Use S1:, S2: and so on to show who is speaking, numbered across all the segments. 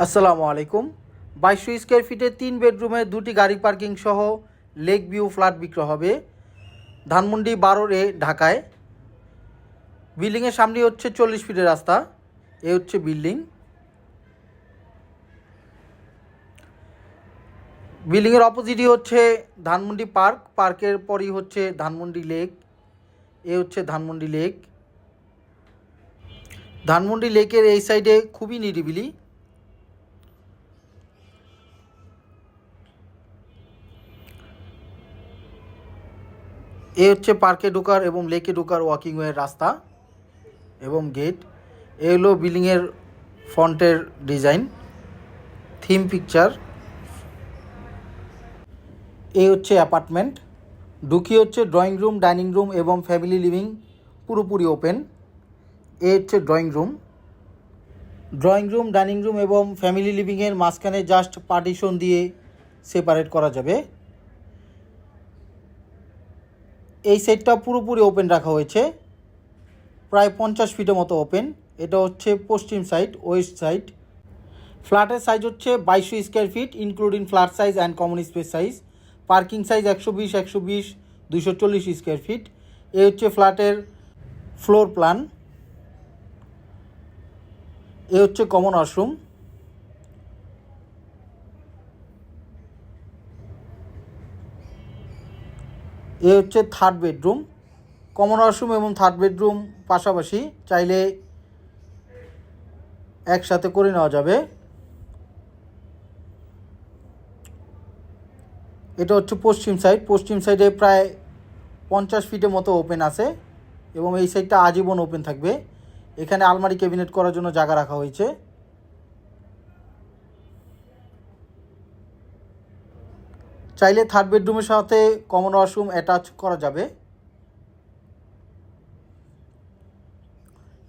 S1: আসসালামু আলাইকুম। বাইশশো স্কোয়ার ফিটে তিন বেডরুমে দুটি গাড়ি পার্কিং সহ লেক ভিউ ফ্ল্যাট বিক্রি হবে ধানমন্ডি বারোর এ ঢাকায়। বিল্ডিংয়ের সামনে হচ্ছে চল্লিশ ফিটের রাস্তা, এ হচ্ছে বিল্ডিং। বিল্ডিংয়ের অপোজিটই হচ্ছে ধানমন্ডি পার্ক, পার্কের পরই হচ্ছে ধানমন্ডি লেক, এ হচ্ছে ধানমন্ডি লেক। ধানমন্ডি লেকের এই সাইডে খুবই নিরিবিলি। এ হচ্ছে পার্কে ঢোকার এবং লেকে ঢোকার ওয়াকিং ওয়ের রাস্তা এবং গেট এ হলো বিল্ডিংয়ের ফন্টের ডিজাইন থিম পিকচার এ হচ্ছে অ্যাপার্টমেন্ট ঢুকি হচ্ছে ড্রয়িং রুম ডাইনিং রুম এবং ফ্যামিলি লিভিং পুরোপুরি ওপেন এ হচ্ছে drawing room drawing room dining room এবং ফ্যামিলি লিভিংয়ের মাঝখানে জাস্ট পার্টিশন দিয়ে সেপারেট করা যাবে। এই সেটটা পুরোপুরি ওপেন রাখা হয়েছে। প্রায় পঞ্চাশ ফিটের মতো ওপেন। এটা হচ্ছে পশ্চিম সাইড, ওয়েস্ট সাইড। ফ্ল্যাটের সাইজ হচ্ছে বাইশশো square feet including flat size and common space size parking size একশো বিশ একশো বিশ দুশো চল্লিশ স্কোয়ার ফিট। এ হচ্ছে ফ্ল্যাটের ফ্লোর প্ল্যান। এ হচ্ছে কমন ওয়াশরুম এ হচ্ছে থার্ড বেডরুম কমন ওয়াশরুম এবং থার্ড বেডরুম পাশাপাশি চাইলে একসাথে করে নেওয়া যাবে। এটা হচ্ছে পশ্চিম সাইড পশ্চিম সাইডে প্রায় পঞ্চাশ ফিটের মতো ওপেন আছে এবং এই সাইডটা আজীবন ওপেন থাকবে। এখানে আলমারি ক্যাবিনেট করার জন্য জায়গা রাখা হয়েছে। চাইলে থার্ড বেডরুমের সাথে কমন ওয়াশরুম অ্যাটাচ করা যাবে।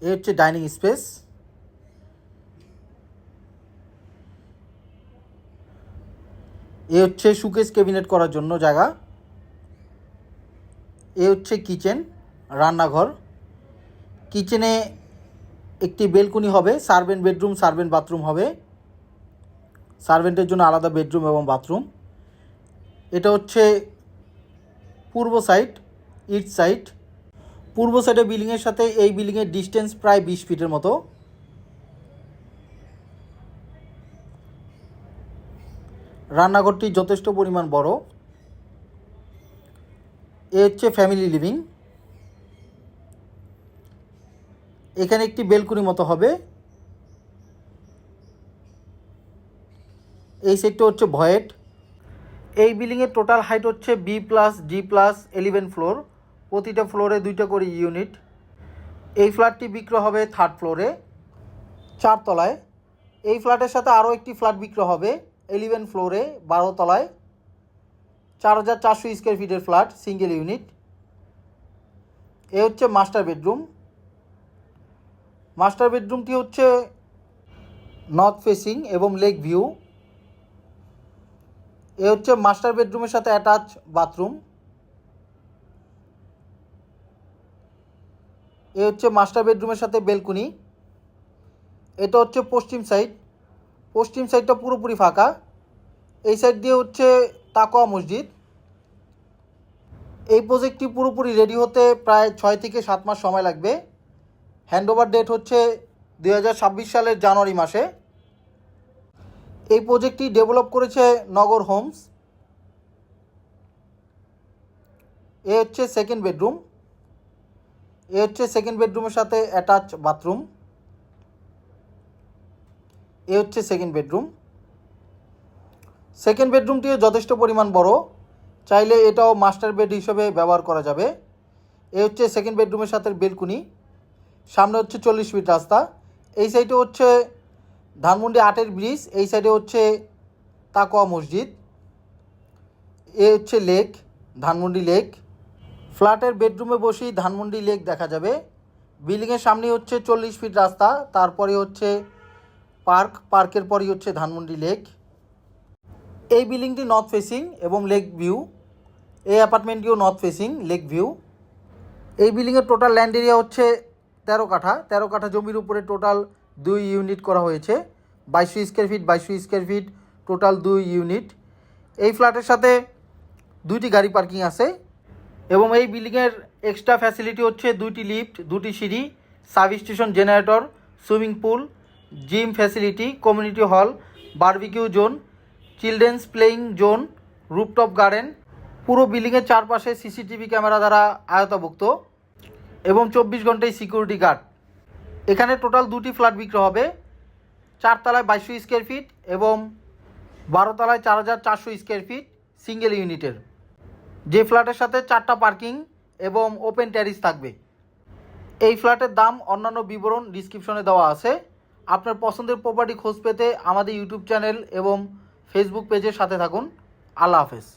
S1: এ হচ্ছে ডাইনিং স্পেস এ হচ্ছে সুকেস ক্যাবিনেট করার জন্য জায়গা। এ হচ্ছে কিচেন রান্নাঘর। কিচেনে একটি বেলকুনি হবে সার্ভেন্ট বেডরুম সার্ভেন্ট বাথরুম হবে। সার্ভেন্টের জন্য আলাদা বেডরুম এবং বাথরুম এটা হচ্ছে পূর্ব সাইড ইট সাইড পূর্ব সাইডে বিল্ডিংয়ের সাথে এই বিল্ডিংয়ের ডিস্টেন্স প্রায় বিশ ফিটের মতো। রান্নাঘরটি যথেষ্ট পরিমাণ বড়। এ হচ্ছে ফ্যামিলি লিভিং এখানে একটি বেলকুনি মতো হবে। এই সেটটা হচ্ছে ভয়েট এই বিল্ডিংয়ের টোটাল হাইট হচ্ছে B plus D plus eleven floor প্রতিটা ফ্লোরে দুইটা করে ইউনিট এই ফ্ল্যাটটি বিক্রয় হবে থার্ড ফ্লোরে চারতলায়। এই ফ্ল্যাটের সাথে আরও একটি ফ্ল্যাট বিক্রয় হবে এলিভেন ফ্লোরে তলায় চার হাজার চারশো স্কোয়ার ফিটের ফ্ল্যাট সিঙ্গেল ইউনিট এ হচ্ছে মাস্টার বেডরুম মাস্টার বেডরুমটি হচ্ছে নর্থ ফেসিং এবং লেক ভিউ এ হচ্ছে মাস্টার বেডরুমের সাথে অ্যাটাচ বাথরুম এ হচ্ছে মাস্টার বেডরুমের সাথে বেলকুনি এটা হচ্ছে পশ্চিম সাইড পশ্চিম সাইডটা পুরোপুরি ফাঁকা। এই সাইড দিয়ে হচ্ছে তাকোয়া মসজিদ। এই প্রজেক্টটি পুরোপুরি রেডি হতে প্রায় ছয় থেকে সাত মাস সময় লাগবে। হ্যান্ডওভার ডেট হচ্ছে দু হাজার ছাব্বিশ সালের জানুয়ারি মাসে। এই প্রজেক্টটি ডেভেলপ করেছে নগর হোমস। এ হচ্ছে সেকেন্ড বেডরুম এ হচ্ছে সেকেন্ড বেডরুমের সাথে অ্যাটাচ বাথরুম এ হচ্ছে সেকেন্ড বেডরুম সেকেন্ড বেডরুমটিও যথেষ্ট পরিমাণ বড়। চাইলে এটাও মাস্টার বেড হিসেবে ব্যবহার করা যাবে। এ হচ্ছে সেকেন্ড বেডরুমের সাথে বেলকুনি সামনে হচ্ছে চল্লিশ ফিট রাস্তা। এই সাইডে হচ্ছে ধানমন্ডি আটের ব্রিজ, এই সাইডে হচ্ছে তাকোয়া মসজিদ, এ হচ্ছে লেক ধানমন্ডি লেক ফ্ল্যাটের বেডরুমে বসেই ধানমন্ডি লেক দেখা যাবে। বিল্ডিংয়ের সামনে হচ্ছে চল্লিশ ফিট রাস্তা, তারপরে হচ্ছে পার্ক পার্কের পরই হচ্ছে ধানমন্ডি লেক এই বিল্ডিংটি নর্থ ফেসিং এবং লেক ভিউ এই অ্যাপার্টমেন্টটিও নর্থ ফেসিং লেক ভিউ এই বিল্ডিংয়ের টোটাল ল্যান্ড এরিয়া হচ্ছে তেরো কাঠা। তেরো কাঠা জমির উপরে টোটাল দুই ইউনিট করা হয়েছে। বাইশশো স্কোয়ার ফিট, বাইশশো স্কোয়ার ফিট, টোটাল দুই ইউনিট। এই ফ্ল্যাটের সাথে দুইটি গাড়ি পার্কিং আছে এবং এই বিল্ডিংয়ের এক্সট্রা ফ্যাসিলিটি হচ্ছে দুইটি লিফট দুটি সিঁড়ি substation generator, swimming pool gym facility community hall barbecue zone children's playing zone rooftop garden পুরো বিল্ডিংয়ের চারপাশে সিসিটিভি ক্যামেরা দ্বারা আয়তাভুক্ত এবং চব্বিশ ঘন্টায় সিকিউরিটি গার্ড এখানে টোটাল দুটি ফ্ল্যাট বিক্রি হবে। চারতলায় বাইশশো স্কোয়ার ফিট এবং বারোতলায় চার হাজার চারশো স্কোয়ার ফিট সিঙ্গেল ইউনিটের যে ফ্ল্যাটের সাথে চারটা পার্কিং এবং ওপেন ট্যারিস থাকবে। এই ফ্ল্যাটের দাম অন্যান্য বিবরণ ডিসক্রিপশনে দেওয়া আছে। আপনার পছন্দের প্রপার্টি খোঁজ পেতে আমাদের ইউটিউব চ্যানেল এবং ফেসবুক পেজের সাথে থাকুন। আল্লাহ হাফেজ।